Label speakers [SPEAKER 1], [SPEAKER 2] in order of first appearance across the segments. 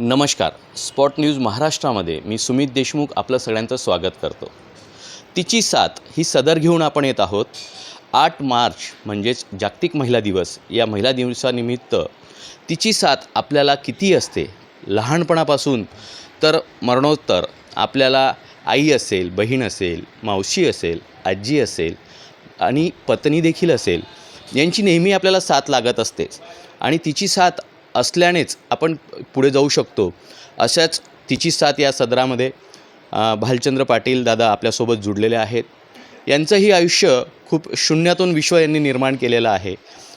[SPEAKER 1] नमस्कार. Spot news महाराष्ट्रामध्ये मी सुमित देशमुख आपलं सगळ्यांचं स्वागत करतो. तिची साथ ही सदर घेऊन आपण येत आहोत. आठ मार्च म्हणजेच जागतिक महिला दिवस या महिला दिवसानिमित्त तिची साथ आपल्याला किती असते? लहानपणापासून तर मरणोत्तर आपल्याला आई असेल बहीण असेल मावशी असेल आजी असेल आणि पत्नी देखील असेल. यांची नेहमी आपल्याला साथ लागत असतेच आणि तिची साथ असल्यानेच आपण पुढे जाऊ शकतो. अशाच तिची साथ या सदरामध्ये भालचंद्र पाटील दादा आपल्यासोबत जुडलेले आहेत. यांचंही आयुष्य खूप शून्यातून विश्व यांनी निर्माण केलेलं आहे.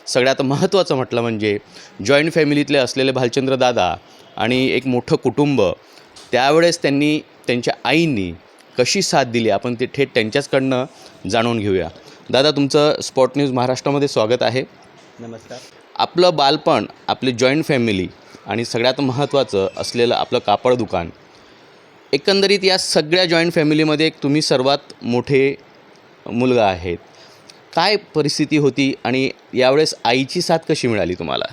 [SPEAKER 1] सगळ्यात महत्त्वाचं म्हटलं म्हणजे जॉईंट फॅमिलीतले असलेले भालचंद्र दादा आणि एक मोठं कुटुंब त्यावेळेस त्यांनी त्यांच्या आईंनी कशी साथ दिली? आपण ते थेट त्यांच्याचकडनं जाणून घेऊया. दादा तुमचं स्पॉट न्यूज महाराष्ट्रामध्ये स्वागत आहे.
[SPEAKER 2] नमस्कार.
[SPEAKER 1] आपलं बालपण आपली जॉईंट फॅमिली आणि सगळ्यात महत्त्वाचं असलेलं आपलं कापड दुकान. एकंदरीत या सगळ्या जॉईंट फॅमिलीमध्ये एक तुम्ही सर्वात मोठे मुलगा आहेत. काय परिस्थिती होती आणि यावेळेस आईची साथ कशी मिळाली तुम्हाला?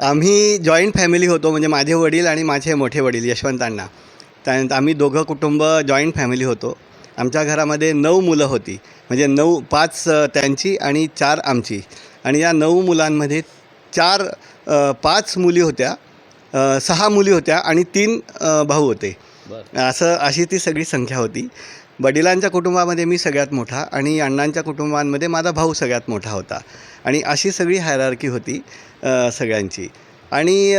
[SPEAKER 2] आम्ही जॉईंट फॅमिली होतो म्हणजे माझे वडील आणि माझे मोठे वडील यशवंतांना. त्यानंतर आम्ही दोघं कुटुंब जॉईंट फॅमिली होतो. आमच्या घरामध्ये नऊ मुलं होती. म्हणजे नऊ पाच त्यांची आणि चार आमची. आणि या नऊ मुलांमध्ये चार पाच मुली होत्या सहा मुली होत्या आणि तीन भाऊ होते. असं अशी ती सगळी संख्या होती. वडिलांच्या कुटुंबामध्ये मी सगळ्यात मोठा आणि अण्णांच्या कुटुंबांमध्ये माझा भाऊ सगळ्यात मोठा होता. आणि अशी सगळी हायरार्की होती सगळ्यांची. आणि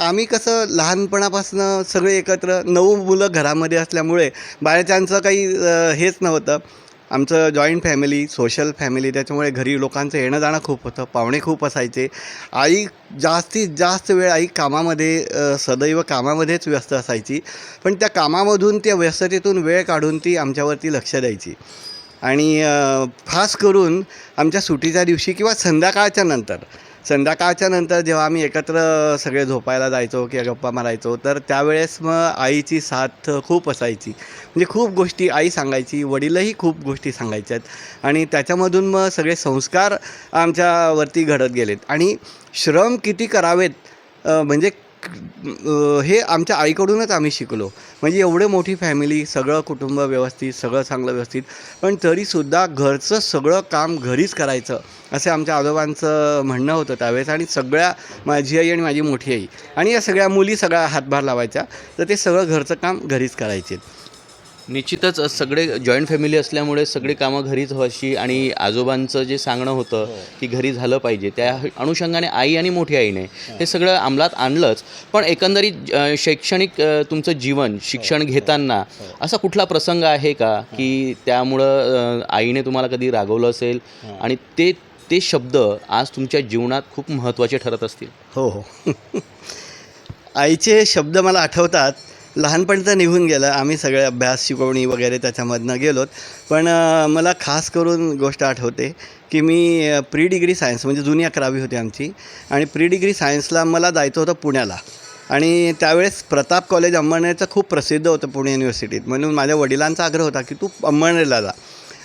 [SPEAKER 2] आम्ही कसं लहानपणापासून सगळे एकत्र नऊ मुलं घरामध्ये असल्यामुळे बाहेरच्यांचं काही हेच नव्हतं. आमचं जॉईंट फॅमिली सोशल फॅमिली त्याच्यामुळे घरी लोकांचं येणं जाणं खूप होतं पाहुणे खूप असायचे. आई जास्तीत जास्त वेळ आई कामामध्ये सदैव कामामध्येच व्यस्त असायची. पण त्या कामामधून त्या व्यस्ततेतून वेळ काढून ती आमच्यावरती लक्ष द्यायची. आणि खास करून आमच्या सुट्टीच्या दिवशी किंवा संध्याकाळच्या नंतर. संध्याकाळच्या नंतर जेव्हा आम्ही एकत्र सगळे झोपायला जायचो किंवा गप्पा मारायचो तर त्यावेळेस मग आईची साथ खूप असायची. म्हणजे खूप गोष्टी आई सांगायची वडीलही खूप गोष्टी सांगायच्यात. आणि त्याच्यामधून मग सगळे संस्कार आमच्यावरती घडत गेलेत. आणि श्रम किती करावेत म्हणजे हे आमच्या आईकडूनच आम्ही शिकलो. म्हणजे एवढे मोठी फॅमिली सगळं कुटुंब व्यवस्थित सगळं चांगलं व्यवस्थित. पण तरीसुद्धा घरचं सगळं काम घरीच करायचं असं आमच्या आजोबांचं म्हणणं होतं त्यावेळेस. आणि सगळ्या माझी आई आणि माझी मोठी आई. आणि या सगळ्या मुली सगळ्या हातभार लावायच्या. तर ते सगळं घरचं काम घरीच करायचे.
[SPEAKER 1] निश्चितच सगळे जॉईंट फॅमिली असल्यामुळे सगळी कामं घरीच व्हायची आणि आजोबांचं जे सांगणं होतं की घरी झालं पाहिजे त्या अनुषंगाने आई आणि मोठी आईने हे सगळं अंमलात आणलंच. पण एकंदरीत शैक्षणिक तुमचं जीवन शिक्षण घेताना असा कुठला प्रसंग आहे का की त्यामुळं आईने तुम्हाला कधी रागवलं असेल? आणि ते ते शब्द आज तुमच्या जीवनात खूप महत्त्वाचे ठरत असतील.
[SPEAKER 2] हो हो. आईचे शब्द मला आठवतात. लहानपणी तर निघून गेलं. आम्ही सगळे अभ्यास शिकवणी वगैरे त्याच्यामधनं गेलोत. पण मला खास करून गोष्ट आठवते की मी प्री डिग्री सायन्स म्हणजे जुनी अकरावी होती आमची. आणि प्री डिग्री सायन्सला मला जायचं होतं पुण्याला. आणि त्यावेळेस प्रताप कॉलेज अंबळनेरचं खूप प्रसिद्ध होतं पुणे युनिव्हर्सिटीत म्हणून माझ्या वडिलांचा आग्रह होता की तू अंमळनेरला जा.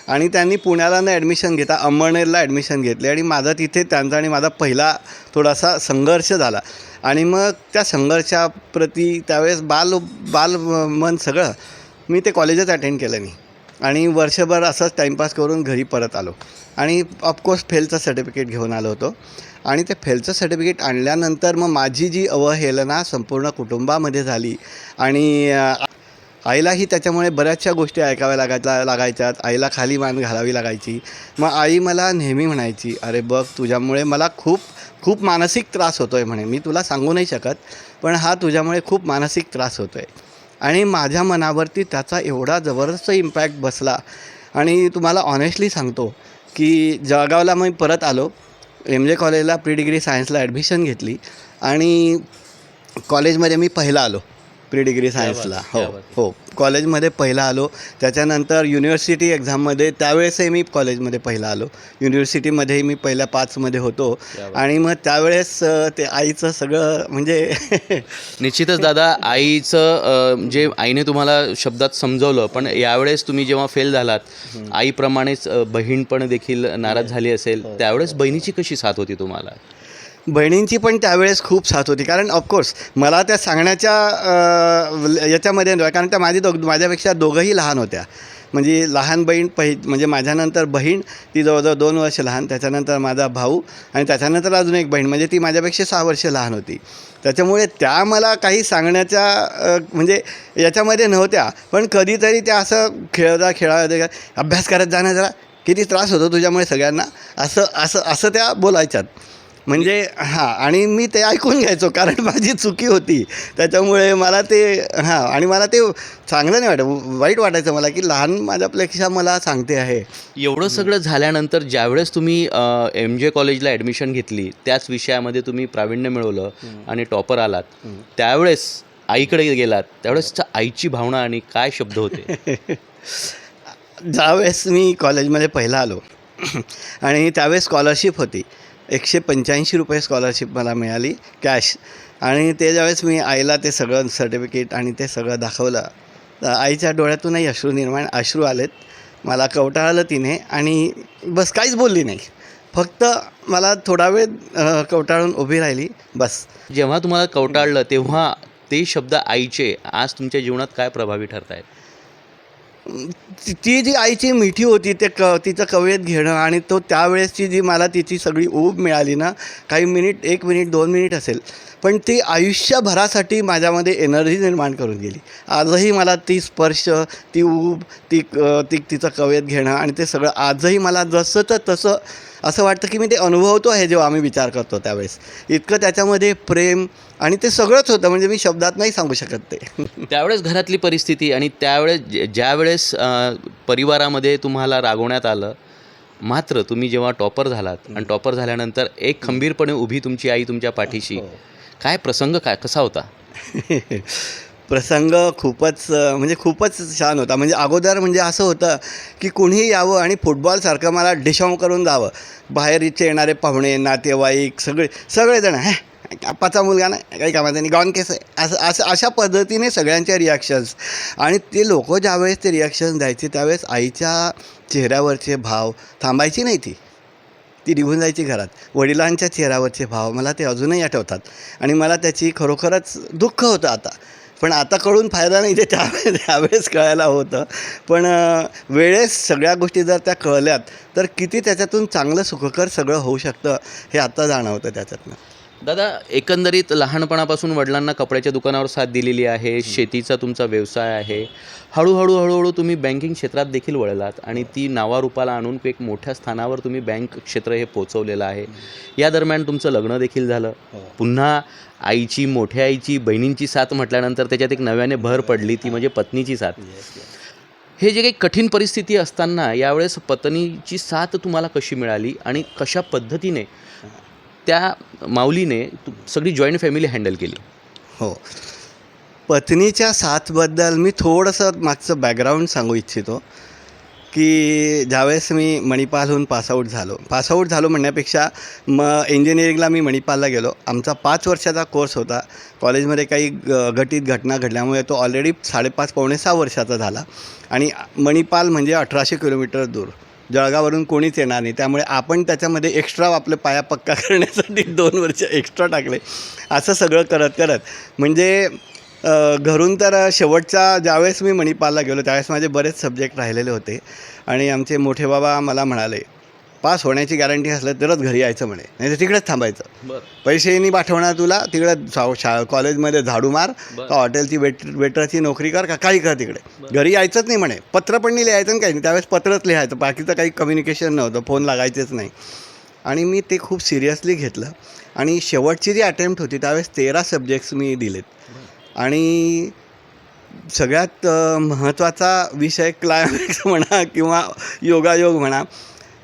[SPEAKER 2] आणि त्यांनी पुण्याला ना ॲडमिशन घेता अंबळनेरला ॲडमिशन घेतले. आणि माझा तिथे त्यांचा आणि माझा पहिला थोडासा संघर्ष झाला. आणि मग त्या संघर्षाप्रती त्यावेळेस बाल बाल मन सगळं मी ते कॉलेजच अटेंड केलं नाही. आणि वर्षभर असंच टाईमपास करून घरी परत आलो. आणि ऑफकोर्स फेलचं सर्टिफिकेट घेऊन आलो होतो. आणि ते फेलचं सर्टिफिकेट आणल्यानंतर मग माझी जी अवहेलना संपूर्ण कुटुंबामध्ये झाली. आणि आईलाही त्याच्यामुळे बऱ्याचशा गोष्टी ऐकाव्या लागायच्या लागायच्यात. आईला खाली मान घालावी लागायची. मग आई मला नेहमी म्हणायची अरे बघ तुझ्यामुळे मला खूप खूप मानसिक त्रास होतो आहे म्हणे. मी तुला सांगू नाही शकत पण हा तुझ्यामुळे खूप मानसिक त्रास होतो आहे आणि माझ्या मनावरती त्याचा एवढा जबरदस्त इम्पॅक्ट बसला. आणि तुम्हाला ऑनेस्टली सांगतो की जळगावला मी परत आलो. एम जे कॉलेजला प्री डिग्री सायन्सला ॲडमिशन घेतली. आणि कॉलेजमध्ये मी पहिला आलो. प्री डिग्री सायन्सला हो हो. कॉलेजमध्ये पहिला आलो. त्याच्यानंतर युनिव्हर्सिटी एक्झाममध्ये त्यावेळेसही मी कॉलेजमध्ये पहिला आलो. युनिव्हर्सिटीमध्येही मी पहिल्या पाचमध्ये होतो. आणि मग त्यावेळेस ते आईचं सगळं म्हणजे
[SPEAKER 1] निश्चितच दादा आईचं जे आईने तुम्हाला शब्दात समजवलं पण यावेळेस तुम्ही जेव्हा फेल झालात आईप्रमाणेच बहीण पण देखील नाराज झाली असेल. त्यावेळेस बहिणीची कशी साथ होती तुम्हाला?
[SPEAKER 2] बहिणींची पण त्यावेळेस खूप साथ होती. कारण ऑफकोर्स मला त्या सांगण्याच्या याच्यामध्ये नव्हे कारण त्या माझी दोघ माझ्यापेक्षा दोघंही लहान होत्या. म्हणजे लहान बहीण पहि म्हणजे माझ्यानंतर बहीण ती जवळजवळ दोन वर्ष लहान. त्याच्यानंतर माझा भाऊ आणि त्याच्यानंतर अजून एक बहीण. म्हणजे ती माझ्यापेक्षा सहा वर्ष लहान होती. त्याच्यामुळे त्या मला काही सांगण्याच्या म्हणजे याच्यामध्ये नव्हत्या. पण कधीतरी त्या असं खेळता खेळा अभ्यास करत जाणं जरा किती त्रास होतो तुझ्यामुळे सगळ्यांना? असं असं असं त्या बोलायच्यात. म्हणजे हां आणि मी ते ऐकून घ्यायचो कारण माझी चुकी होती. त्याच्यामुळे मला ते हां आणि मला ते चांगलं नाही वाटत. वाईट वाटायचं मला की लहान माझ्यापेक्षा मला सांगते आहे.
[SPEAKER 1] एवढं सगळं झाल्यानंतर ज्यावेळेस तुम्ही एम जे कॉलेजला ॲडमिशन घेतली त्याच विषयामध्ये तुम्ही प्रावीण्य मिळवलं आणि टॉपर आलात. त्यावेळेस आईकडे गेलात. त्यावेळेस आईची भावना आणि काय शब्द होते?
[SPEAKER 2] ज्यावेळेस मी कॉलेजमध्ये पहिला आलो आणि त्यावेळेस स्कॉलरशिप होती. एकशे पंच्याऐंशी रुपये स्कॉलरशिप मला मिळाली कॅश आणि ते ज्यावेळेस मी आईला ते सगळं सर्टिफिकेट आणि ते सगळं दाखवलं तर आईच्या डोळ्यातूनही अश्रू निर्माण अश्रू आलेत. मला कवटाळलं तिने आणि बस काहीच बोलली नाही. फक्त मला थोडा वेळ कवटाळून उभी राहिली बस.
[SPEAKER 1] जेव्हा तुम्हाला कवटाळलं तेव्हा ते शब्द आईचे आज तुमच्या जीवनात काय प्रभावी ठरत आहेत
[SPEAKER 2] ती ती जी आईची मिठी होती ते क तिचं कवयत घेणं आणि तो त्यावेळेसची जी मला तिची सगळी ऊब मिळाली ना काही मिनिट एक मिनिट दोन मिनिट असेल. पण ती आयुष्यभरासाठी माझ्यामध्ये एनर्जी निर्माण करून गेली. आजही मला ती स्पर्श ती ऊब ती ती तिचं कवयत घेणं आणि ते सगळं आजही मला जसं तर तसं असं वाटतं की मी ते अनुभवतो आहे जेव्हा आम्ही विचार करतो त्यावेळेस. इतकं त्याच्यामध्ये प्रेम आणि ते सगळंच होतं म्हणजे मी शब्दात नाही सांगू शकत ते.
[SPEAKER 1] त्यावेळेस घरातली परिस्थिती आणि त्यावेळेस जे- ज्यावेळेस परिवारामध्ये तुम्हाला रागवण्यात आलं मात्र तुम्ही जेव्हा टॉपर झालात आणि टॉपर झाल्यानंतर एक खंबीरपणे उभी तुमची आई तुमच्या पाठीशी काय प्रसंग काय कसा होता?
[SPEAKER 2] प्रसंग खूपच म्हणजे खूपच छान होता. म्हणजे अगोदर म्हणजे असं होतं की कुणीही यावं आणि फुटबॉलसारखं मला डिशाव करून जावं. बाहेरचे येणारे पाहुणे नातेवाईक सगळे सगळेजण हॅ आप्पाचा मुलगा नाही काही कामाचा नाही गॉन केस आहे. असं असं अशा पद्धतीने सगळ्यांच्या रिॲक्शन्स आणि ते लोक ज्यावेळेस ते रिॲक्शन द्यायचे त्यावेळेस आईच्या चेहऱ्यावरचे भाव थांबायची नाही ती. ती निघून जायची घरात. वडिलांच्या चेहऱ्यावरचे भाव मला ते अजूनही आठवतात. आणि मला त्याची खरोखरच दुःख होतं आता. पण आता कळून फायदा नाही ते त्यावेळेस त्यावेळेस कळायला होतं. पण वेळेस सगळ्या गोष्टी जर त्या कळल्यात तर किती त्याच्यातून चांगलं सुखकर सगळं होऊ शकतं हे आता जाणवतं त्याच्यातनं.
[SPEAKER 1] दादा एकंदरीत लहानपणापासून वडिलांना कपड्याच्या दुकानावर साथ दिलेली आहे शेतीचा तुमचा व्यवसाय आहे. हळूहळू हळूहळू तुम्ही बँकिंग क्षेत्रात देखील वळलात आणि ती नावारूपाला आणून एक मोठ्या स्थानावर तुम्ही बँक क्षेत्र हे पोचवलेलं आहे. या दरम्यान तुमचं लग्न देखील झालं. पुन्हा आईची मोठ्या आईची बहिणींची साथ म्हटल्यानंतर त्याच्यात एक नव्याने भर पडली ती म्हणजे पत्नीची साथ. हे जे काही कठीण परिस्थिती असताना यावेळेस पत्नीची साथ तुम्हाला कशी मिळाली आणि कशा पद्धतीने? त्या माऊलीने सगळी जॉईंट फॅमिली हँडल केली.
[SPEAKER 2] हो. पत्नीच्या साथबद्दल मी थोडंसं मागचं बॅकग्राऊंड सांगू इच्छितो की ज्यावेळेस मी मणिपालहून पासआउट झालो. पासआउट झालो म्हणण्यापेक्षा मग इंजिनिअरिंगला मी मणिपालला गेलो. आमचा पाच वर्षाचा कोर्स होता. कॉलेजमध्ये काही ग घटित घटना घडल्यामुळे तो ऑलरेडी साडेपाच पावणे सहा वर्षाचा झाला. आणि मणिपाल म्हणजे अठराशे किलोमीटर दूर. जळगावरून कोणीच येणार नाही. त्यामुळे आपण त्याच्यामध्ये एक्स्ट्रा आपले पाया पक्का करण्यासाठी दोन वर्ष एक्स्ट्रा टाकले. असं सगळं करत करत. म्हणजे घरून तर शेवटच्या ज्यावेळेस मी मणिपालला गेलो त्यावेळेस माझे बरेच सब्जेक्ट राहिलेले होते. आणि आमचे मोठे बाबा मला म्हणाले पास होण्याची गॅरंटी असलं तरच घरी यायचं म्हणे. नाही तर तिकडेच थांबायचं. पैसेही पाठवणार तुला तिकडे शा शा कॉलेजमध्ये झाडू मार. का हॉटेलची वेट वेटरची नोकरी कर का काही कर तिकडे. घरी यायचंच नाही म्हणे. पत्र पण नाही लिहायचं आणि काही नाही. त्यावेळेस पत्रच लिहायचं. बाकीचं काही कम्युनिकेशन नव्हतं. फोन लागायचेच नाही. आणि मी ते खूप सिरियसली घेतलं. आणि शेवटची जी अटेम्प्ट होती त्यावेळेस तेरा सब्जेक्ट्स मी दिलेत. आणि सगळ्यात महत्त्वाचा विषय क्लायमॅक्स म्हणा किंवा योगायोग म्हणा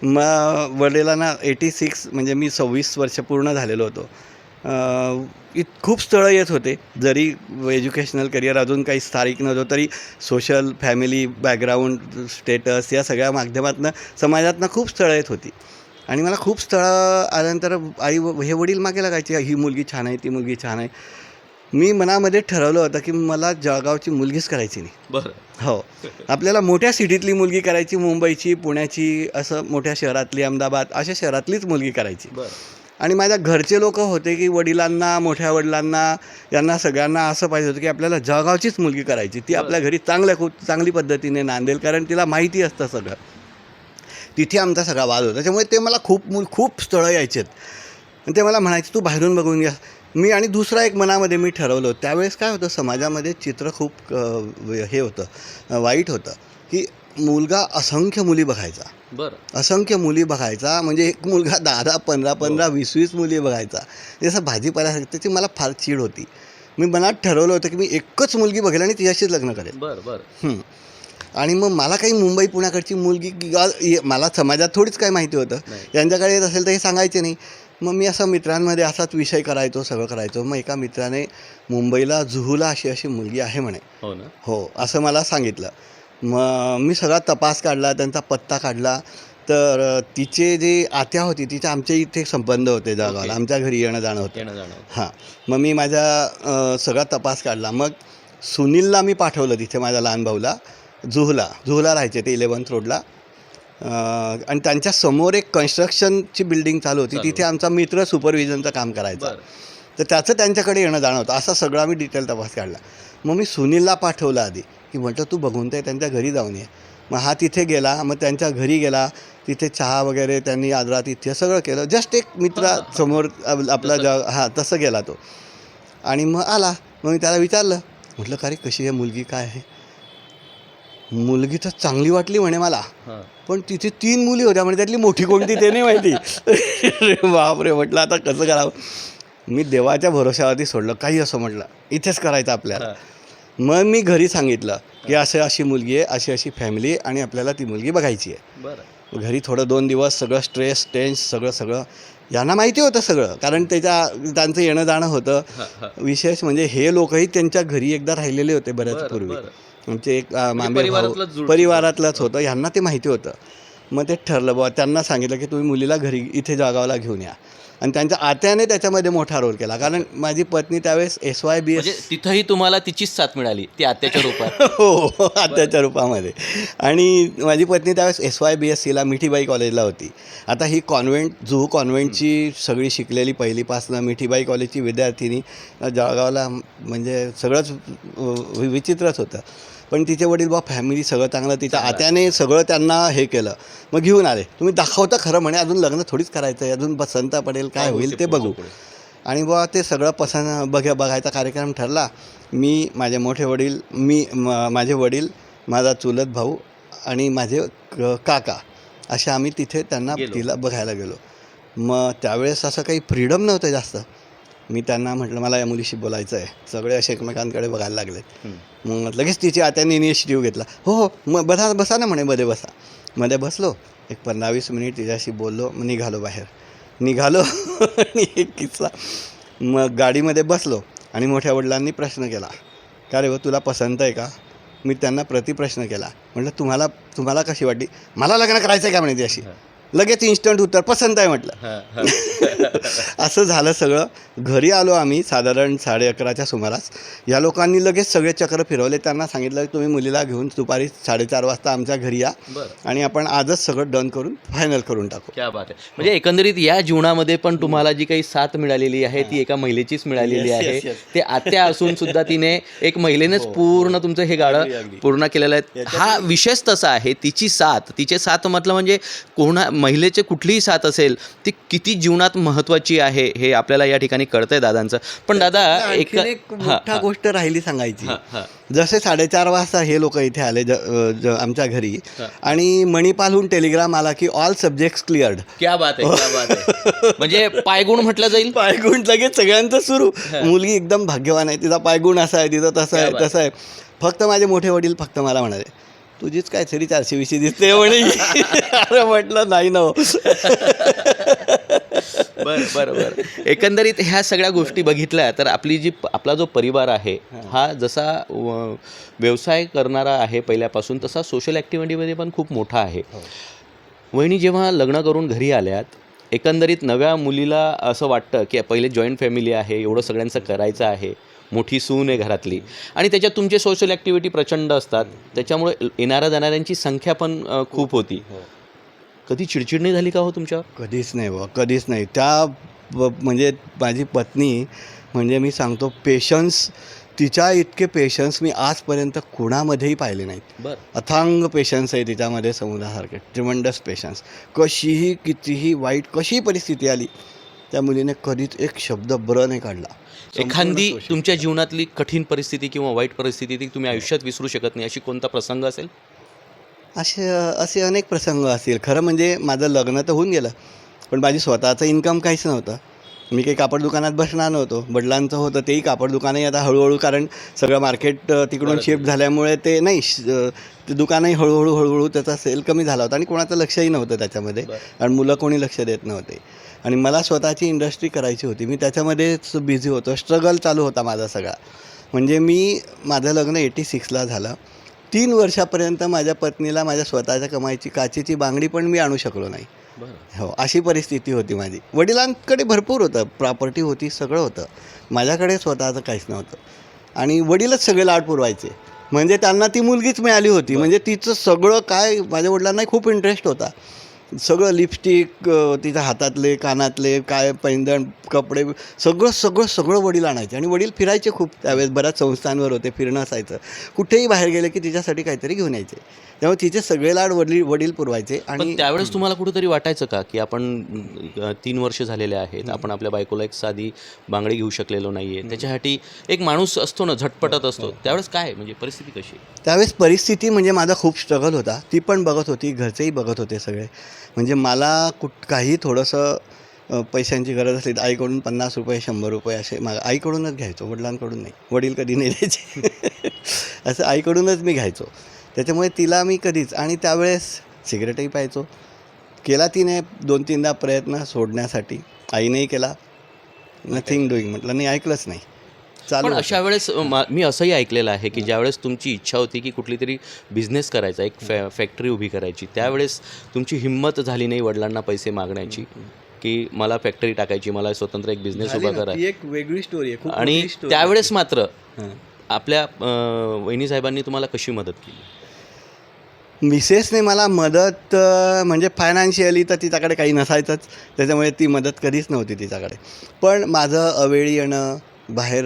[SPEAKER 2] मग वडिलांना एटी सिक्स म्हणजे मी सव्वीस वर्ष पूर्ण झालेलो होतो. इत खूप स्थळं येत होते. जरी एज्युकेशनल करिअर अजून काही स्थारिक नव्हतं तरी सोशल फॅमिली बॅकग्राऊंड स्टेटस या सगळ्या माध्यमातून समाजातनं खूप स्थळं येत होती. आणि मला खूप स्थळं आल्यानंतर आई व- हे वडील मागे लागायचे ही मुलगी छान आहे ती मुलगी छान आहे. मी मनामध्ये ठरवलं होतं की मला जळगावची मुलगीच करायची नाही.
[SPEAKER 1] बरं.
[SPEAKER 2] हो. आपल्याला मोठ्या सिटीतली मुलगी करायची मुंबईची पुण्याची असं मोठ्या शहरातली अहमदाबाद अशा शहरातलीच मुलगी करायची. आणि माझ्या घरचे लोक होते की वडिलांना मोठ्या वडिलांना यांना सगळ्यांना असं पाहिजे होतं की आपल्याला जळगावचीच मुलगी करायची. ती आपल्या घरी चांगल्या खूप चांगली पद्धतीने नांदेल कारण तिला माहिती असतं सगळं. तिथे आमचा सगळा वाद होता. त्याच्यामुळे ते मला खूप मुल खूप स्थळं यायचे आणि ते मला म्हणायचे तू बाहेरून बघून घ्या मी आणि दुसरा एक मनामध्ये मी ठरवलं होतं त्यावेळेस काय होतं समाजामध्ये चित्र खूप हे होतं वाईट होतं की मुलगा असंख्य मुली बघायचा.
[SPEAKER 1] बरं.
[SPEAKER 2] असंख्य मुली बघायचा म्हणजे एक मुलगा दहा दहा पंधरा पंधरा वीस वीस मुली बघायचा. जसं भाजीपाला त्याची मला फार चीड होती. मी मनात ठरवलं होतं की मी एकच मुलगी बघेल आणि तिच्याशीच लग्न करेल.
[SPEAKER 1] बरं बरं.
[SPEAKER 2] हं. आणि मग मला काही मुंबई पुण्याकडची मुलगी मला समाजात थोडीच काय माहिती होतं. यांच्याकडे येत असेल तर हे सांगायचे नाही. मग मी असं मित्रांमध्ये असाच विषय करायचो सगळं करायचो. मग एका मित्राने मुंबईला जुहूला अशी अशी मुलगी आहे म्हणे.
[SPEAKER 1] हो ना?
[SPEAKER 2] हो असं मला सांगितलं. मग मी सगळा तपास काढला त्यांचा पत्ता काढला. तर तिचे जे आत्या होती तिचे आमच्या इथे संबंध होते जळगावला. आमच्या घरी येणं जाणं होतं.
[SPEAKER 1] येणं जाणं
[SPEAKER 2] हां. मग मी माझ्या सगळा तपास काढला. मग सुनीलला मी पाठवलं तिथे माझ्या लहान भाऊला जुहला. जुहला राहायचे ते इलेवन्थ रोडला आणि त्यांच्यासमोर एक कन्स्ट्रक्शनची बिल्डिंग चालू होती. तिथे आमचा मित्र सुपरविजनचं काम करायचा. तर त्याचं त्यांच्याकडे येणं जाणं होतं असा सगळा मी डिटेल तपास काढला. मग मी सुनीलला पाठवलं आधी. की म्हटलं तू बघून ते त्यांच्या घरी जाऊन ये. मग हा तिथे गेला. मग त्यांच्या घरी गेला. तिथे चहा वगैरे त्यांनी आदरा तिथे सगळं केलं. जस्ट एक मित्रा समोर आप- आपला ज हां तसं गेला तो. आणि मग आला. मग मी त्याला विचारलं. म्हटलं का रे कशी आहे मुलगी? काय आहे? मुलगी तर चांगली वाटली म्हणे मला. पण तिथे तीन मुली होत्या म्हणजे त्यातली मोठी कोणती ते नाही माहिती. बापरे म्हटलं आता कसं करावं? मी देवाच्या भरोश्यावरती सोडलं काही असं म्हटलं. इथेच करायचं आपल्याला. मग मी घरी सांगितलं की असं अशी मुलगी आहे अशी अशी फॅमिली आणि आपल्याला ती मुलगी बघायची आहे. घरी थोडं दोन दिवस सगळं स्ट्रेस टेन्स सगळं सगळं. यांना माहिती होतं सगळं कारण त्याच्या त्यांचं येणं जाणं होतं विशेष म्हणजे हे लोकही त्यांच्या घरी एकदा राहिलेले होते बऱ्याच पूर्वी. आमचे एक अ, मामे भाऊ
[SPEAKER 1] परिवारातलंच
[SPEAKER 2] होतं. ह्यांना ते माहिती होतं. मग ते ठरलं बाबा त्यांना सांगितलं की तुम्ही मुलीला घरी इथे जागावला घेऊन या. आणि त्यांच्या आत्याने त्याच्यामध्ये मोठा रोल केला. कारण माझी पत्नी त्यावेळेस एस वाय बी
[SPEAKER 1] म्हणजे
[SPEAKER 2] एस
[SPEAKER 1] तिथंही तुम्हाला तिचीच साथ मिळाली ती आत्याच्या रूपात.
[SPEAKER 2] हो आत्याच्या रूपामध्ये. आणि माझी पत्नी त्यावेळेस एस वाय बी एस सीला मिठीबाई कॉलेजला होती. आता ही कॉन्व्हेंट जुहू कॉन्व्हेंटची सगळी शिकलेली पहिलीपासनं मिठीबाई कॉलेजची विद्यार्थिनी जळगावला म्हणजे सगळंच विचित्रच होतं. पण तिचे वडील बा फॅमिली सगळं चांगलं तिच्या. आत्याने सगळं त्यांना हे केलं. मग घेऊन आले. तुम्ही दाखवता खरं म्हणे अजून लग्न थोडीच करायचं आहे अजून पसंत पडेल काय होईल ते बघू. आणि बुवा ते सगळं पसंत बघ बघायचा कार्यक्रम ठरला. मी माझे मोठे वडील मी म- माझे वडील माझा चुलत भाऊ आणि माझे काका असे आम्ही तिथे त्यांना. तिला बघायला गेलो. मग त्यावेळेस असं काही फ्रीडम नव्हतं जास्त. मी त्यांना म्हटलं मला या मुलीशी बोलायचं आहे सगळे असे एकमेकांकडे बघायला लागले मग लगेच तिच्या आत्याने इनिशिएटिव्ह घेतला. हो हो मग बसा बसा ना म्हणे मध्ये बसा. मध्ये बसलो एक पंधरा वीस मिनिट तिच्याशी बोललो मग निघालो बाहेर. निघालो आणि एक किस्सा. मग गाडीमध्ये बसलो आणि मोठ्या वडिलांनी प्रश्न केला का रे व तुला पसंत आहे का? मी त्यांना प्रतिप्रश्न केला म्हटलं तुम्हाला तुम्हाला कशी वाटली? मला लग्न करायचं आहे का? म्हणे ती अशी लगेच इन्स्टंट उत्तर पसंत आहे म्हटलं. असं झालं सगळं. घरी आलो आम्ही साधारण साडे अकराच्या सुमारास. या लोकांनी लगेच सगळे चक्र फिरवले. त्यांना सांगितलं की तुम्ही मुलीला घेऊन दुपारी साडेचार वाजता आमच्या घरी या आणि आपण आजच सगळं डन करून फायनल करून टाकू.
[SPEAKER 1] क्या बात आहे. म्हणजे एकंदरीत या जीवनामध्ये पण तुम्हाला जी काही साथ मिळालेली आहे ती एका महिलेचीच मिळालेली आहे. ते आत्या असून सुद्धा तिने एक महिलेनेच
[SPEAKER 2] हो,
[SPEAKER 1] पूर्ण तुमचं हे गाडं. पूर्ण केलेलं आहे. हा विशेष तसा आहे तिची साथ. तिचे साथ म्हटलं म्हणजे कोणा महिलेचे कुठलीही साथ असेल ती किती जीवनात महत्त्वाची आहे हे आपल्याला या ठिकाणी कळतंय दादांचं. पण दादा एक
[SPEAKER 2] मोठा गोष्ट राहिली सांगायची. जसे साडेचार वाजता हे लोक इथे आले आमच्या घरी. आणि मणिपालहून टेलिग्राम आला की ऑल सब्जेक्ट्स क्लिअर्ड
[SPEAKER 1] क्या बात आहे म्हणजे पायगुण म्हटलं जाईल?
[SPEAKER 2] पायगुण लगेच सगळ्यांचं सुरू. मुलगी एकदम भाग्यवान आहे तिचा पायगुण असा आहे तिचं तसं आहे. तसं आहे. फक्त माझे मोठे वडील फक्त मला म्हणाले. तुझीच काय तरी चारशे विशी दिसते म्हणे. अरे म्हटलं नाही ना हो.
[SPEAKER 1] बर बर बर. एकंदरीत ह्या सगळ्या गोष्टी बघितल्या तर आपली जी आपला जो परिवार आहे हा. जसा व्यवसाय करणारा आहे पहिल्यापासून तसा सोशल ॲक्टिव्हिटीमध्ये पण खूप मोठा आहे. वहिनी जेव्हा लग्न करून घरी आल्यात एकंदरीत नव्या मुलीला असं वाटतं की पहिले जॉईंट फॅमिली आहे एवढं सगळ्यांचं करायचं आहे. मोठी सून आहे घरातली. आणि त्याच्यात तुमचे सोशल ॲक्टिव्हिटी प्रचंड असतात. त्याच्यामुळे येणाऱ्या जाणाऱ्यांची संख्या पण खूप होती. कधी चिडचिड नाही झाली का हो तुमच्यावर?
[SPEAKER 2] कधीच नाही बा कधीच नाही. त्या म्हणजे माझी पत्नी म्हणजे मी सांगतो पेशन्स तिच्या इतके पेशन्स मी आजपर्यंत कुणामध्येही पाहिले नाहीत.
[SPEAKER 1] बर.
[SPEAKER 2] अथांग पेशन्स आहे तिच्यामध्ये समुद्रासारखे ट्रिमंडस पेशन्स कशीही कितीही वाईट कशीही परिस्थिती आली त्या मुलीने कधीच एक शब्द ब्र नाही काढला.
[SPEAKER 1] एखादी तुमच्या जीवनातली कठीण परिस्थिती किंवा वाईट परिस्थिती ती तुम्ही आयुष्यात विसरू शकत नाही अशी कोणता प्रसंग असेल?
[SPEAKER 2] असे असे अनेक प्रसंग असतील. खरं म्हणजे माझं लग्न तर होऊन गेलं पण माझी स्वतःचं इन्कम काहीच नव्हतं. मी काही कापड दुकानात बसणार नव्हतो. वडिलांचं होतं तेही कापड दुकानही आता हळूहळू कारण सगळं मार्केट तिकडून. शिफ्ट झाल्यामुळे ते नाही ते दुकानही हळूहळू हळूहळू त्याचा सेल कमी झाला होता आणि कोणाचं लक्षही नव्हतं त्याच्यामध्ये. आणि मुलं कोणी लक्ष देत नव्हते. आणि मला स्वतःची इंडस्ट्री करायची होती. मी त्याच्यामध्येच बिझी होतो. स्ट्रगल चालू होता माझा सगळा. म्हणजे मी माझं लग्न एटी सिक्सला झालं. तीन वर्षापर्यंत माझ्या पत्नीला माझ्या स्वतःच्या कमाईची काचेची बांगडी पण मी आणू शकलो नाही. हो अशी परिस्थिती होती माझी. वडिलांकडे भरपूर होतं. प्रॉपर्टी होती सगळं होतं. माझ्याकडे स्वतःचं काहीच नव्हतं. आणि वडीलच सगळे लाड पुरवायचे. म्हणजे त्यांना ती मुलगीच मिळाली होती. म्हणजे तिचं सगळं काय माझ्या वडिलांनाही खूप इंटरेस्ट होता. सगळं लिपस्टिक तिच्या हातातले कानातले काय पैंजण कपडे सगळं सगळं सगळं वडील आणायचे. आणि वडील फिरायचे खूप त्यावेळेस बऱ्याच संस्थांवर होते फिरणं असायचं. कुठेही बाहेर गेले की तिच्यासाठी काहीतरी घेऊन यायचे. त्यामुळे तिचे सगळे लाड वडील वडील पुरवायचे आणि
[SPEAKER 1] त्यावेळेस तुम्हाला कुठेतरी वाटायचं का की आपण तीन वर्ष झालेले आहेत आपण आपल्या बायकोला एक साधी बांगडी घेऊ शकलेलो नाहीये. त्याच्यासाठी एक माणूस असतो ना झटपटत असतो. त्यावेळेस काय म्हणजे परिस्थिती कशी?
[SPEAKER 2] त्यावेळेस परिस्थिती म्हणजे माझा खूप स्ट्रगल होता. ती पण बघत होती घरचेही बघत होते सगळे. म्हणजे मला कुठ काही थोडंसं पैशांची गरज असली तर आईकडून पन्नास रुपये शंभर रुपये असे मा आईकडूनच घ्यायचो वडिलांकडून नाही. वडील कधी नाही द्यायचे. असं आईकडूनच मी घ्यायचो. त्याच्यामुळे तिला मी कधीच आणि त्यावेळेस सिगरेटही प्यायचो. केला तिने दोन तीनदा प्रयत्न सोडण्यासाठी. आईनेही केला. नथिंग डुईंग म्हटलं नाही ऐकलंच नाही.
[SPEAKER 1] पण
[SPEAKER 2] होतं.
[SPEAKER 1] अशा वेळेस मा- मी असंही ऐकलेलं आहे की ज्यावेळेस तुमची इच्छा होती की कुठली तरी बिझनेस करायचा एक फॅ फॅक्टरी उभी करायची त्यावेळेस तुमची हिंमत झाली नाही वडिलांना पैसे मागण्याची की मला फॅक्टरी टाकायची मला स्वतंत्र एक बिझनेस
[SPEAKER 2] झाली
[SPEAKER 1] उभा
[SPEAKER 2] ना,
[SPEAKER 1] करा
[SPEAKER 2] ती एक वेगळी स्टोरी आहे खूप
[SPEAKER 1] आणि
[SPEAKER 2] मोठी story
[SPEAKER 1] त्यावेळेस मात्र.
[SPEAKER 2] हां.
[SPEAKER 1] आपल्या अ, वहिनी साहेबांनी तुम्हाला कशी मदत केली
[SPEAKER 2] मिसेसने मला मदत अ, म्हणजे फायनान्शियली तर तिच्याकडे काही नसायचंच त्याच्यामुळे ती मदत कधीच नव्हती तिच्याकडे पण माझं अवेळी येणं बाहेर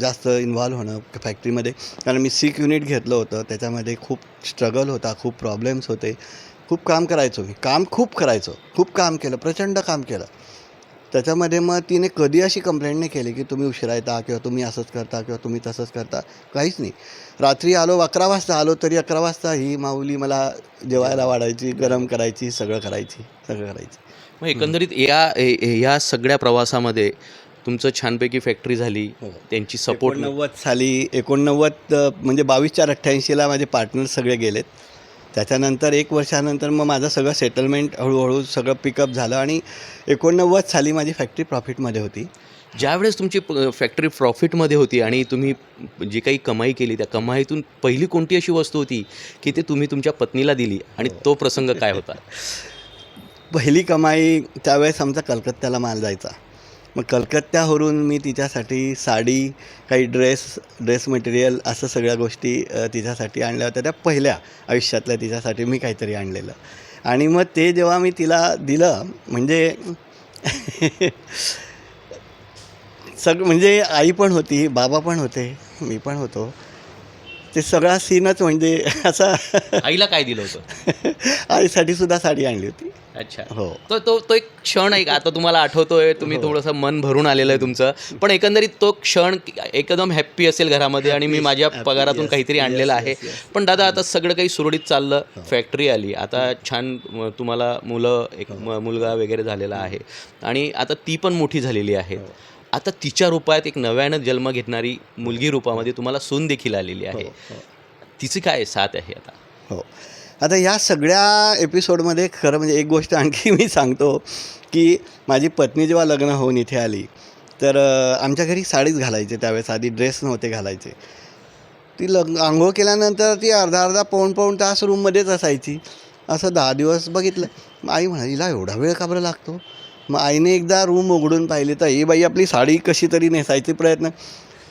[SPEAKER 2] जास्त इन्व्हॉल्व होणं फॅक्टरीमध्ये कारण मी सिक युनिट घेतलं होतं. त्याच्यामध्ये खूप स्ट्रगल होता खूप प्रॉब्लेम्स होते. खूप काम करायचो मी. काम खूप करायचो. खूप काम केलं. प्रचंड काम केलं. त्याच्यामध्ये मग तिने कधी अशी कंप्लेंट नाही केली की तुम्ही उशिरा येता किंवा तुम्ही असंच करता किंवा तुम्ही तसंच करता. काहीच नाही. रात्री आलो अकरा वाजता आलो तरी अकरा वाजता ही माऊली मला जेवायला वाढायची गरम करायची सगळं करायची सगळं करायची.
[SPEAKER 1] मग एकंदरीत या या सगळ्या प्रवासामध्ये तुमचं छानपैकी फॅक्टरी झाली
[SPEAKER 2] हो.
[SPEAKER 1] त्यांची सपोर्ट
[SPEAKER 2] एकोणनव्वद साली एकोणनव्वद म्हणजे बावीस चार अठ्ठ्याऐंशीला माझे पार्टनर सगळे गेलेत. त्याच्यानंतर एक वर्षानंतर मग माझं सगळं सेटलमेंट हळूहळू सगळं पिकअप झालं आणि एकोणनव्वद साली माझी फॅक्टरी प्रॉफिटमध्ये होती.
[SPEAKER 1] ज्यावेळेस तुमची प- फॅक्टरी प्रॉफिटमध्ये होती आणि तुम्ही जी काही कमाई केली त्या कमाईतून पहिली कोणती अशी वस्तू होती की ते तुम्ही तुमच्या पत्नीला दिली आणि तो प्रसंग काय होता?
[SPEAKER 2] पहिली कमाई त्यावेळेस आमचा कलकत्त्याला माल जायचा. मग कलकत्त्यावरून मी तिच्यासाठी साडी काही ड्रेस ड्रेस मटेरियल असं सगळ्या गोष्टी तिच्यासाठी आणल्या होत्या. त्या पहिल्या आयुष्यातल्या तिच्यासाठी मी काहीतरी आणलेलं. आणि मग ते जेव्हा मी तिला दिलं म्हणजे सग म्हणजे आई पण होती बाबा पण होते मी पण होतो. ते सगळा सीनच म्हणजे असा
[SPEAKER 1] आईला काय दिलं होतं
[SPEAKER 2] आईसाठी सुद्धा साडी आणली होती
[SPEAKER 1] अच्छा
[SPEAKER 2] हो
[SPEAKER 1] तो तो तो एक क्षण आहे का आता तुम्हाला आठवतोय तुम्ही
[SPEAKER 2] हो.
[SPEAKER 1] थोडंसं मन भरून आलेलं आहे तुमचं पण एकंदरीत तो क्षण एकदम हॅप्पी असेल घरामध्ये आणि मी माझ्या पगारातून काहीतरी आणलेलं आहे.
[SPEAKER 2] हो.
[SPEAKER 1] पण दादा आता सगळं काही सुरळीत चाललं फॅक्टरी आली आता छान म, तुम्हाला मुलं एक
[SPEAKER 2] हो.
[SPEAKER 1] मुलगा वगैरे झालेला आहे आणि आता ती पण मोठी झालेली आहे
[SPEAKER 2] हो.
[SPEAKER 1] आता तिच्या रूपात एक नव्यानं जन्म घेतणारी मुलगी रूपामध्ये तुम्हाला सून देखील आलेली आहे.
[SPEAKER 2] हो, हो.
[SPEAKER 1] तिची काय साथ आहे आता?
[SPEAKER 2] हो. आता या सगळ्या एपिसोडमध्ये खरं म्हणजे एक गोष्ट आणखी मी सांगतो की माझी पत्नी जेव्हा लग्न होऊन इथे आली तर आमच्या घरी साडीच घालायचे त्यावेळेस. आधी ड्रेस नव्हते घालायचे. ती लग्न आंघोळ केल्यानंतर ती अर्धा अर्धा पाऊण पाऊण तास रूममध्येच असायची. असं दहा दिवस बघितलं. आई म्हणाली हिला एवढा वेळ का बरं लागतो? मग आईने एकदा रूम उघडून पाहिली तर ही बाई आपली साडी कशी तरी नेसायची प्रयत्न.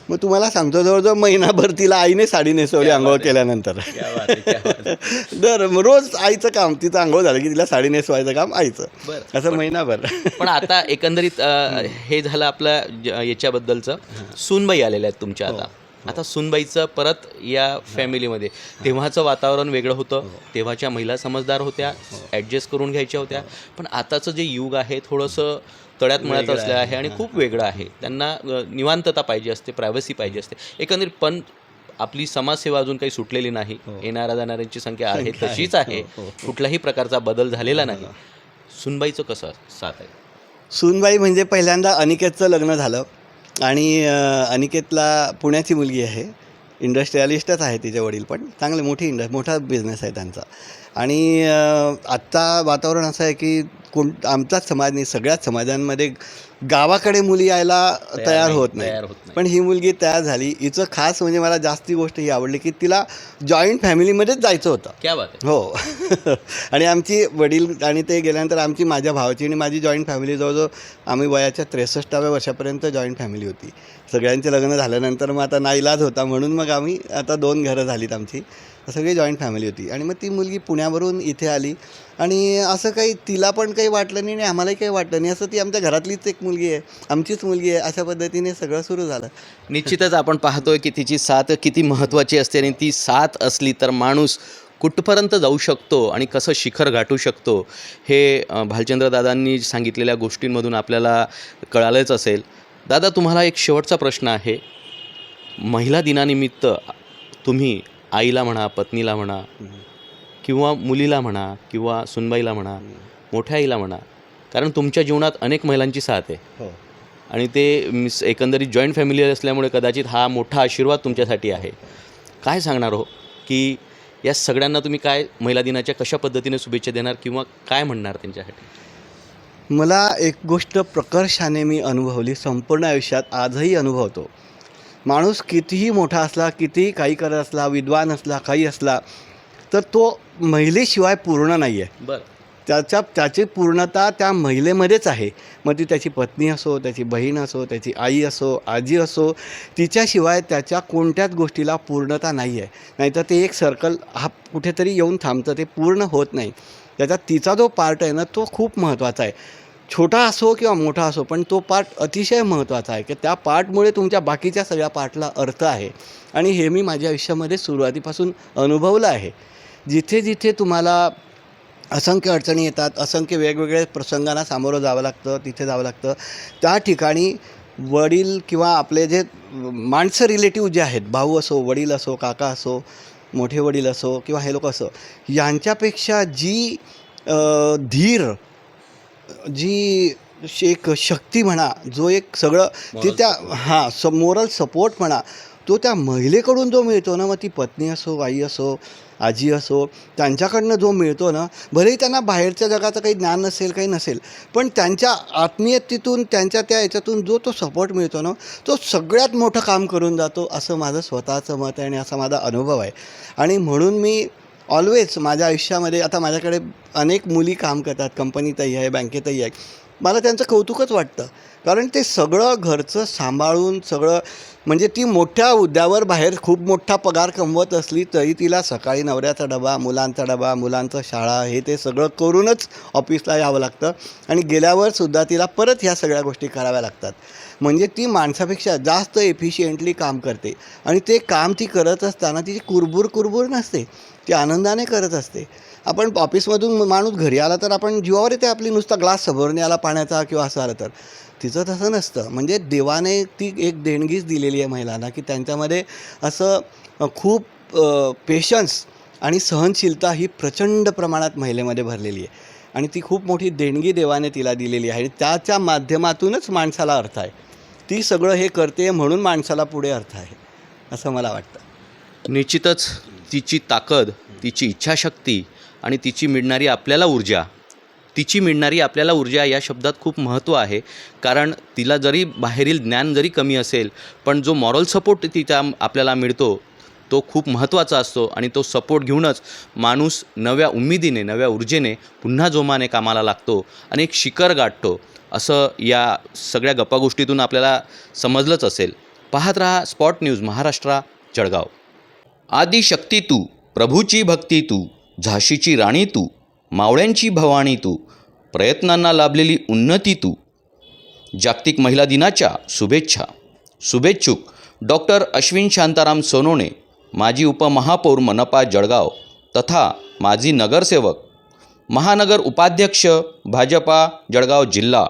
[SPEAKER 2] मग तुम्हाला सांगतो जवळजवळ महिनाभर तिला आईने साडी नेसवली आंघोळ केल्यानंतर. दर रोज आईचं काम तिचं आंघोळ झालं की तिला साडी नेसवायचं काम आईचं. असं महिनाभर.
[SPEAKER 1] पण आता एकंदरीत हे झालं आपलं याच्याबद्दलचं. सूनबाई आलेल्या आहेत तुमच्या आता. आता सूनबाईचं परत या फॅमिलीमध्ये तेव्हाचं वातावरण वेगळं होतं. तेव्हाच्या महिला समजदार होत्या. ॲडजस्ट करून घ्यायच्या होत्या. पण आताचं जे युग आहे थोडंसं तळ्यात मळ्यात असलं आहे. आणि खूप वेगळं आहे. त्यांना निवांतता पाहिजे असते प्रायव्हसी पाहिजे असते. एकंदरीत पण आपली समाजसेवा अजून काही सुटलेली नाही. येणाऱ्या जाणाऱ्यांची संख्या आहे. तशीच आहे.
[SPEAKER 2] हो, हो, हो.
[SPEAKER 1] कुठलाही प्रकारचा बदल झालेला नाही. सुनबाईचं कसं साथ आहे?
[SPEAKER 2] सूनबाई म्हणजे पहिल्यांदा अनिकेतचं लग्न झालं. आणि अनिकेतला पुण्याची मुलगी आहे. इंडस्ट्रियलिस्टच आहे तिचे वडील पण. चांगले मोठी इंड मोठा बिझनेस आहे त्यांचा. आणि आत्ता वातावरण असं आहे की कोण आमचाच समाज नाही सगळ्याच समाजांमध्ये गावाकडे मुली यायला तयार होत
[SPEAKER 1] तयार होत नाही.
[SPEAKER 2] पण ही मुलगी तयार झाली. हिचं खास म्हणजे मला जास्ती गोष्ट ही आवडली की तिला जॉईंट फॅमिलीमध्येच जायचं होतं.
[SPEAKER 1] क्या बात आहे.
[SPEAKER 2] हो. आणि आमची वडील आणि ते गेल्यानंतर आमची माझ्या भावाची आणि माझी जॉईंट फॅमिली जवळजवळ आम्ही वयाच्या त्रेसष्टाव्या वर्षापर्यंत जॉईंट फॅमिली होती. सगळ्यांचे लग्न झाल्यानंतर मग आता नाईलाज होता म्हणून मग आम्ही आता दोन घरं झालीत आमची. सगळी जॉईंट फॅमिली होती. आणि मग ती मुलगी पुण्यावरून इथे आली. आणि असं काही तिला पण काही वाटलं नाही आणि आम्हालाही काही वाटलं नाही. असं ती आमच्या घरातलीच एक मुलगी आहे. आमचीच मुलगी आहे. अशा पद्धतीने सगळं सुरू झालं.
[SPEAKER 1] निश्चितच आपण पाहतोय की तिची साथ किती महत्त्वाची असते आणि ती साथ असली तर माणूस कुठपर्यंत जाऊ शकतो आणि कसं शिखर गाठू शकतो हे भालचंद्र दादांनी सांगितलेल्या गोष्टींमधून आपल्याला कळालंच असेल. दादा तुम्हाला एक शेवटचा प्रश्न आहे. महिला दिनानिमित्त तुम्ही आईला म्हणा पत्नीला म्हणा किंवा मुलीला म्हणा किंवा सुनबाईला म्हणा मोठ्या आईला म्हणा. कारण तुमच्या जीवनात अनेक महिलांची साथ आहे.
[SPEAKER 2] हो.
[SPEAKER 1] आणि ते मिस एकंदरीत जॉईंट फॅमिली असल्यामुळे कदाचित हा मोठा आशीर्वाद तुमच्यासाठी आहे. काय सांगणार हो? की या सगळ्यांना तुम्ही काय महिला दिनाच्या कशा पद्धतीने शुभेच्छा देणार किंवा काय म्हणणार त्यांच्यासाठी?
[SPEAKER 2] मला एक गोष्ट प्रकर्षाने मी अनुभवली संपूर्ण आयुष्यात आजही अनुभवतो. माणूस कितीही मोठा असला कितीही काही करत असला विद्वान असला काही असला तर तो महिलेशिवाय पूर्ण नाही आहे
[SPEAKER 1] बरं.
[SPEAKER 2] त्याच्या त्याची पूर्णता त्या महिलेमध्येच आहे. मग ती त्याची पत्नी असो त्याची बहीण असो त्याची आई असो आजी असो तिच्याशिवाय त्याच्या कोणत्याच गोष्टीला पूर्णता नाही आहे नाहीतर ते एक सर्कल हा कुठेतरी येऊन थांबतं ते पूर्ण होत नाही. त्याच्यात तिचा जो पार्ट आहे ना तो खूप महत्त्वाचा आहे. छोटा असो किंवा मोठा असो पण तो पार्ट अतिशय महत्त्वाचा आहे की त्या पार्टमुळे तुमच्या बाकीच्या सगळ्या पार्टला अर्थ आहे. आणि हे मी माझ्या आयुष्यामध्ये सुरुवातीपासून अनुभवलं आहे. जिथे जिथे तुम्हाला असंख्य अडचणी येतात असंख्य वेगवेगळ्या प्रसंगांना सामोरं जावं लागतं तिथे जावं लागतं त्या ठिकाणी वडील किंवा आपले जे माणसं रिलेटिव्ह जे आहेत भाऊ असो वडील असो काका असो मोठे वडील असो किंवा हे लोक असो यांच्यापेक्षा जी धीर जी एक शक्ती म्हणा जो एक सगळं ती त्या हां स मोरल सपोर्ट म्हणा तो त्या महिलेकडून जो मिळतो ना मग ती पत्नी असो आई असो आजी असो त्यांच्याकडनं जो मिळतो ना भलेही त्यांना बाहेरच्या जगाचं काही ज्ञान नसेल काही नसेल पण त्यांच्या आत्मीयतेतून त्यांच्या त्या याच्यातून जो तो सपोर्ट मिळतो ना तो सगळ्यात मोठं काम करून जातो असं माझं स्वतःचं मत आहे आणि असा माझा अनुभव आहे. आणि म्हणून मी ऑलवेज माझ्या आयुष्यामध्ये आता माझ्याकडे अनेक मुली काम करतात कंपनीतही आहे बँकेतही आहे. मला त्यांचं कौतुकच वाटतं. कारण ते सगळं घरचं सांभाळून सगळं म्हणजे ती मोठ्या उद्यावर बाहेर खूप मोठा पगार कमवत असली तरी तिला सकाळी नवऱ्याचा डबा मुलांचा डबा मुलांचं शाळा हे ते सगळं करूनच ऑफिसला यावं लागतं. आणि गेल्यावर सुद्धा तिला परत ह्या सगळ्या गोष्टी कराव्या लागतात. म्हणजे ती माणसापेक्षा जास्त एफिशियंटली काम करते. आणि ते काम ती करत असताना तिची कुरबूर कुरबूर नसते. ती आनंदाने करत असते. आपण ऑफिसमधून माणूस घरी आला तर आपण जीवावर येते आपली नुसता ग्लास समोरून आला पाण्याचा किंवा असं आलं तर. तिचं तसं नसतं. म्हणजे देवाने ती एक देणगीच दिलेली आहे महिलांना की त्यांच्यामध्ये असं खूप पेशन्स आणि सहनशीलता ही प्रचंड प्रमाणात महिलेमध्ये भरलेली आहे. आणि ती खूप मोठी देणगी देवाने तिला दिलेली आहे. आणि त्याच्या माध्यमातूनच माणसाला अर्थ आहे. ती सगळं हे करते म्हणून माणसाला पुढे अर्थ आहे. असं मला वाटतं.
[SPEAKER 1] निश्चितच. तिची ताकद तिची इच्छाशक्ती आणि तिची मिळणारी आपल्याला ऊर्जा. तिची मिळणारी आपल्याला ऊर्जा या शब्दात खूप महत्त्व आहे. कारण तिला जरी बाहेरील ज्ञान जरी कमी असेल पण जो मॉरल सपोर्ट तिचा आपल्याला मिळतो तो खूप महत्त्वाचा असतो आणि तो सपोर्ट घेऊनच माणूस नव्या उमेदीने नव्या ऊर्जेने पुन्हा जोमाने कामाला लागतो आणि एक शिखर गाठतो. असं या सगळ्या गप्पागोष्टीतून आपल्याला समजलंच असेल. पाहत रहा स्पॉट न्यूज महाराष्ट्रा जळगाव. आदिशक्ती तू प्रभूची भक्ती तू झाशीची राणी तू मावळ्यांची भवानी तू प्रयत्नांना लाभलेली उन्नती तू. जागतिक महिला दिनाच्या शुभेच्छा. शुभेच्छुक डॉक्टर अश्विन शांताराम सोनोने माजी उपमहापौर मनपा जळगाव तथा माजी नगरसेवक महानगर उपाध्यक्ष भाजपा जळगाव जिल्हा.